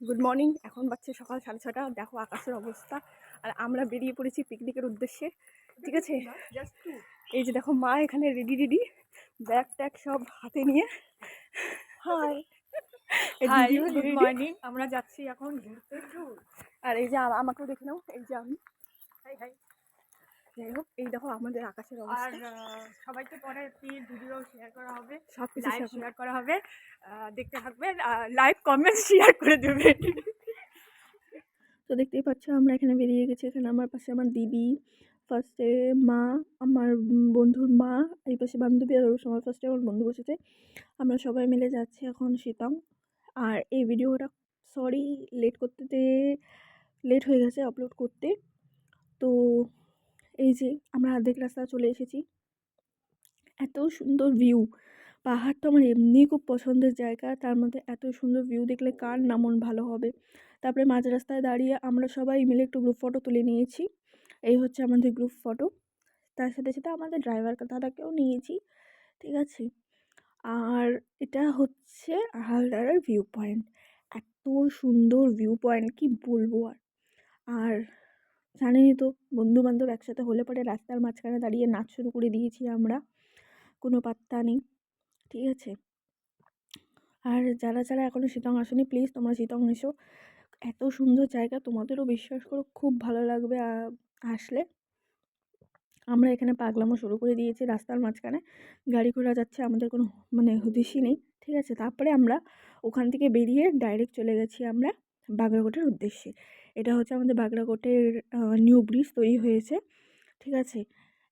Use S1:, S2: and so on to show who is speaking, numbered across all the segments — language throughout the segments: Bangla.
S1: গুড মর্নিং এখন বাচ্চা সকাল সাড়ে ছটা দেখো আকাশের অবস্থা। আর আমরা বেরিয়ে পড়েছি পিকনিকের উদ্দেশ্যে। ঠিক আছে? এই যে দেখো মা এখানে রেডি রেডি ব্যাগ ট্যাগ সব হাতে নিয়ে। হাই
S2: হাই গুড মর্নিং আমরা যাচ্ছি এখন ঘুরতে।
S1: আর এই যে আমাকেও দেখে নাও। এই যে আমি।
S2: হাই হাই
S1: যাই হোক এই দেখো আমাদের আকাশের
S2: আর
S1: অবস্থা
S2: সবাইকে পরে ভিডিও শেয়ার করা হবে
S1: সব কিছু
S2: লাইভ শেয়ার করা হবে। দেখতে থাকবেন লাইভ কমেন্ট শেয়ার করে দেবেন
S1: তো দেখতেই পাচ্ছ আমরা এখানে বেরিয়ে গেছি। এখানে আমার পাশে আমার দিদি ফার্স্টে মা আমার বন্ধুর মা এই পাশে বান্ধবী আর ওর সময় ফার্স্টে আমার বন্ধু বসেছে। আমরা সবাই মিলে যাচ্ছি এখন শীতং। আর এই ভিডিওটা সরি লেট করতে লেট হয়ে গেছে আপলোড করতে। তো এই যে আমরা অর্ধেক রাস্তা চলে এসেছি। এত সুন্দর ভিউ পাহাড় তো আমার এমনিই খুব পছন্দের জায়গা। তার মধ্যে এত সুন্দর ভিউ দেখলে কার না মন ভালো হবে? তারপরে মাঝ রাস্তায় দাঁড়িয়ে আমরা সবাই মিলে একটু গ্রুপ ফটো তুলে নিয়েছি। এই হচ্ছে আমাদের গ্রুপ ফটো তার সাথে সাথে আমাদের ড্রাইভার দাদাকেও নিয়েছি। ঠিক আছে? আর এটা হচ্ছে হালদারের ভিউ পয়েন্ট এত সুন্দর ভিউ পয়েন্ট কি বলব আর? আর জানেনই তো বন্ধু বান্ধব একসাথে হলে পরে রাস্তার মাঝখানে দাঁড়িয়ে নাচ শুরু করে দিয়েছি আমরা। কোনো পাত্তা নেই, ঠিক আছে? আর যারা যারা এখনও শীতং আসেনি প্লিজ তোমরা শীতং এসো। এত সুন্দর জায়গা, তোমাদেরও বিশ্বাস করো, খুব ভালো লাগবে আসলে। আমরা এখানে পাগলামো শুরু করে দিয়েছি রাস্তার মাঝখানে। গাড়ি ঘোড়া যাচ্ছে, আমাদের কোনো মানে হদিশই নেই, ঠিক আছে? তারপরে আমরা ওখান থেকে বেরিয়ে ডাইরেক্ট চলে গেছি আমরা। বাগরাকোটের উদ্দেশ্যে। এটা হচ্ছে আমাদের বাগরাকোটের নিউ ব্রিজ তৈরি হয়েছে। ঠিক আছে?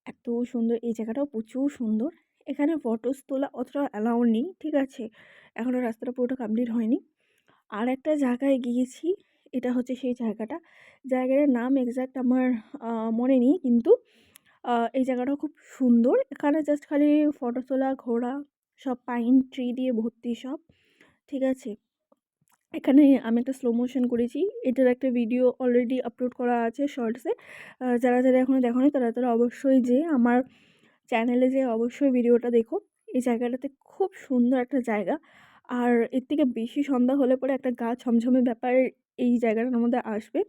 S1: এত সুন্দর, এই জায়গাটাও প্রচুর সুন্দর। এখানে ফটোস তোলা অতটা অ্যালাউ নেই, ঠিক আছে? এখনও রাস্তাটা পুরোটা কমপ্লিট হয়নি। আর একটা জায়গায় গিয়েছি, এটা হচ্ছে সেই জায়গাটা। জায়গাটার নাম এক্স্যাক্ট আমার মনে নেই, কিন্তু এই জায়গাটাও খুব সুন্দর। এখানে জাস্ট খালি ফটো তোলা, ঘোরা, সব পাইন ট্রি দিয়ে ভর্তি সব। ঠিক আছে? এখানে আমি একটা স্লো মোশন করেছি। এটার একটা ভিডিও অলরেডি আপলোড করা আছে শর্টসে যারা যারা এখনও দেখোনি, তারা তারা অবশ্যই যে আমার চ্যানেলে যে অবশ্যই ভিডিওটা দেখো। এই জায়গাটাতে খুব সুন্দর একটা জায়গা। আর এর থেকে বেশি সন্ধ্যা হলে পরে একটা গা ছমছমে ব্যাপার এই জায়গাটার মধ্যে আসবে।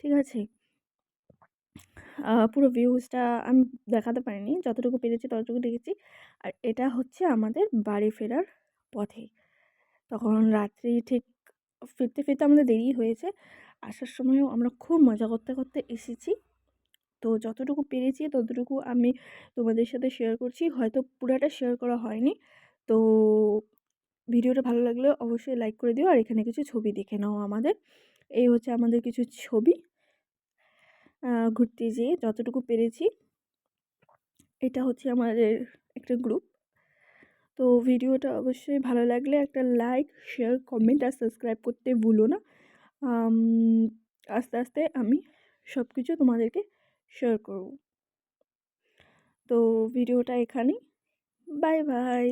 S1: ঠিক আছে? পুরো ভিউজটা আমি দেখাতে পারিনি। যতটুকু পেরেছি ততটুকু দেখেছি। আর এটা হচ্ছে আমাদের বাড়ি ফেরার পথে। তখন রাত্রি ঠিক ফিরতে ফিরতে আমাদের দেরি হয়েছে। আসার সময়ও আমরা খুব মজা করতে করতে এসেছি। তো যতটুকু পেরেছি, ততটুকু আমি তোমাদের সাথে শেয়ার করছি। হয়তো পুরোটা শেয়ার করা হয়নি। তো ভিডিওটা ভালো লাগলে অবশ্যই লাইক করে দিও। আর এখানে কিছু ছবি দেখে নাও আমাদের। এই হচ্ছে আমাদের কিছু ছবি। ঘুরতে যেয়ে যতটুকু পেরেছি। এটা হচ্ছে আমাদের একটা গ্রুপ তো ভিডিওটা অবশ্যই ভালো লাগলে একটা লাইক, শেয়ার, কমেন্ট আর সাবস্ক্রাইব করতে ভুলো না। আস্তে আস্তে আমি সব কিছু তোমাদেরকে শেয়ার করব। তো ভিডিওটা এখানেই। Bye bye.